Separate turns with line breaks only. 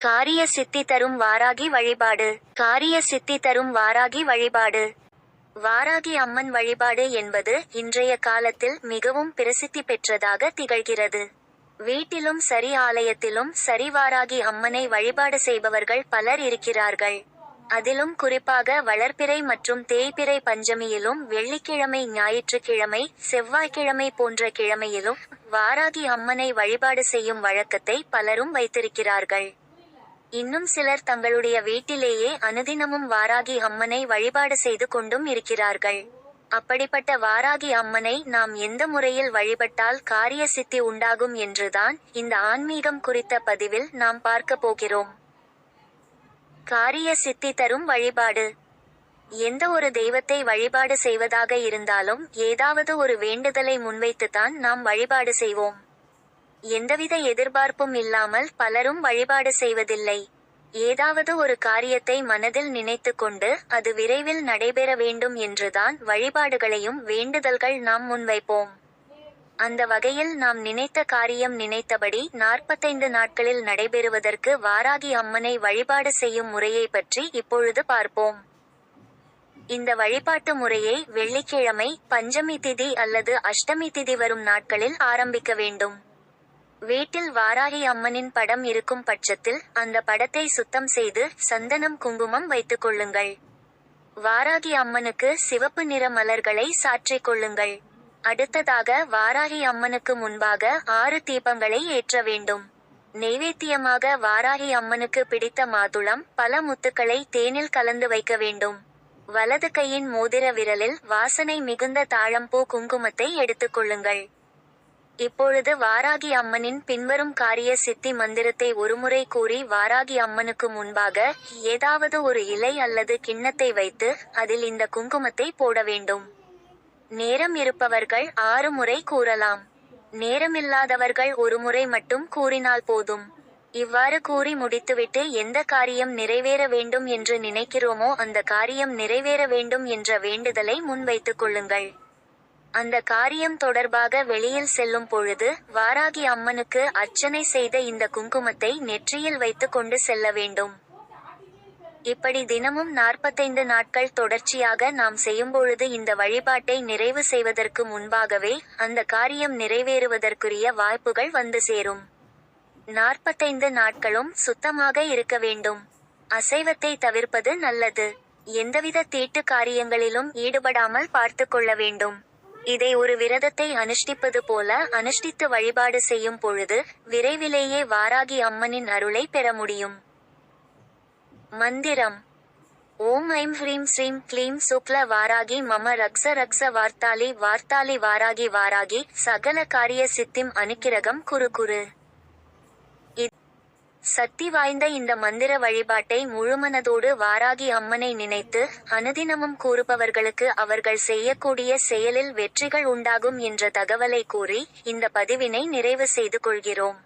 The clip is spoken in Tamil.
காரிய சித்தி தரும் வாராகி வழிபாடு. காரிய சித்தி தரும் வாராகி வழிபாடு. வாராகி அம்மன் வழிபாடு என்பது இன்றைய காலத்தில் மிகவும் பிரசித்தி பெற்றதாக திகழ்கிறது. வீட்டிலும் சரி ஆலயத்திலும் சரி வாராகி அம்மனை வழிபாடு செய்பவர்கள் பலர் இருக்கிறார்கள். அதிலும் குறிப்பாக வளர்ப்பிறை மற்றும் தேய்பிறை பஞ்சமியிலும் வெள்ளிக்கிழமை ஞாயிற்றுக்கிழமை செவ்வாய்க்கிழமை போன்ற கிழமையிலும் வாராகி அம்மனை வழிபாடு செய்யும் வழக்கத்தை பலரும் வைத்திருக்கிறார்கள். இன்னும் சிலர் தங்களுடைய வீட்டிலேயே அனுதினமும் வாராகி அம்மனை வழிபாடு செய்து கொண்டும் இருக்கிறார்கள். அப்படிப்பட்ட வாராகி அம்மனை நாம் எந்த முறையில் வழிபட்டால் காரிய சித்தி உண்டாகும் என்றுதான் இந்த ஆன்மீகம் குறித்த பதிவில் நாம் பார்க்க போகிறோம். காரிய சித்தி தரும் வழிபாடு. எந்த ஒரு தெய்வத்தை வழிபாடு செய்வதாக இருந்தாலும் ஏதாவது ஒரு வேண்டுதலை முன்வைத்துத்தான் நாம் வழிபாடு செய்வோம். எந்தவித எதிர்பார்ப்பும் இல்லாமல் பலரும் வழிபாடு செய்வதில்லை. ஏதாவது ஒரு காரியத்தை மனதில் நினைத்து கொண்டு அது விரைவில் நடைபெற வேண்டும் என்றுதான் வழிபாடுகளையும் வேண்டுதல்கள் நாம் முன்வைப்போம். அந்த வகையில் நாம் நினைத்த காரியம் நினைத்தபடி நாற்பத்தைந்து நாட்களில் நடைபெறுவதற்கு வாராகி அம்மனை வழிபாடு செய்யும் முறையை பற்றி இப்பொழுது பார்ப்போம். இந்த வழிபாட்டு முறையை வெள்ளிக்கிழமை பஞ்சமி திதி அல்லது அஷ்டமி திதி வரும் நாட்களில் ஆரம்பிக்க வேண்டும். வீட்டில் வாராகி அம்மனின் படம் இருக்கும் பட்சத்தில் அந்த படத்தை சுத்தம் செய்து சந்தனம் குங்குமம் வைத்துக் கொள்ளுங்கள். வாராகி அம்மனுக்கு சிவப்பு நிற மலர்களை சாற்றிக் கொள்ளுங்கள். அடுத்ததாக வாராகி அம்மனுக்கு முன்பாக ஆறு தீபங்களை ஏற்ற வேண்டும். நெய்வேத்தியமாக வாராகி அம்மனுக்கு பிடித்த மாதுளம் பல முத்துக்களை தேனில் கலந்து வைக்க வேண்டும். வலது கையின் மோதிர விரலில் வாசனை மிகுந்த தாழம்பூ குங்குமத்தை எடுத்துக்கொள்ளுங்கள் இப்பொழுது வாராகி அம்மனின் பின்வரும் காரிய சித்தி மந்திரத்தை ஒருமுறை கூறி வாராகி அம்மனுக்கு முன்பாக ஏதாவது ஒரு இலை அல்லது கிண்ணத்தை வைத்து அதில் இந்த குங்குமத்தை போட வேண்டும். நேரம் இருப்பவர்கள் ஆறு முறை கூறலாம். நேரமில்லாதவர்கள் ஒரு முறை மட்டும் கூறினால் போதும். இவ்வாறு கூறி முடித்துவிட்டு எந்த காரியம் நிறைவேற வேண்டும் என்று நினைக்கிறோமோ அந்த காரியம் நிறைவேற வேண்டும் என்ற வேண்டுதலை முன்வைத்துக் கொள்ளுங்கள். அந்த காரியம் தொடர்பாக வெளியில் செல்லும் பொழுது வாராகி அம்மனுக்கு அர்ச்சனை செய்த இந்த குங்குமத்தை நெற்றியில் வைத்து கொண்டு செல்ல வேண்டும். இப்படி தினமும் நாற்பத்தைந்து நாட்கள் தொடர்ச்சியாக நாம் செய்யும்பொழுது இந்த வழிபாட்டை நிறைவு செய்வதற்கு முன்பாகவே அந்த காரியம் நிறைவேறுவதற்குரிய வாய்ப்புகள் வந்து சேரும். நாற்பத்தைந்து நாட்களும் சுத்தமாக இருக்க வேண்டும். அசைவத்தை தவிர்ப்பது நல்லது. எந்தவித தீட்டு காரியங்களிலும் ஈடுபடாமல் பார்த்து கொள்ள வேண்டும். இதை ஒரு விரதத்தை அனுஷ்டிப்பது போல அனுஷ்டித்து வழிபாடு செய்யும் பொழுது விரைவிலேயே வாராகி அம்மனின் அருளை பெற முடியும். மந்திரம். ஓம் ஐம் ஹ்ரீம் ஸ்ரீம் க்ளீம் சுக்ல வாராகி மம ரக்ஸ ரக்ஸ வார்த்தாலி வார்த்தாலி வாராகி வாராகி சகல காரிய சித்திம் அனுக்கிரகம் குரு குரு சக்தி வாய்ந்த இந்த மந்திர வழிபாட்டை முழுமனதோடு வாராகி அம்மனை நினைத்து அனுதினமும் கூறுபவர்களுக்கு அவர்கள் செய்யக்கூடிய செயலில் வெற்றிகள் உண்டாகும் என்ற தகவலை கூறி இந்த பதிவினை நிறைவு செய்து கொள்கிறோம்.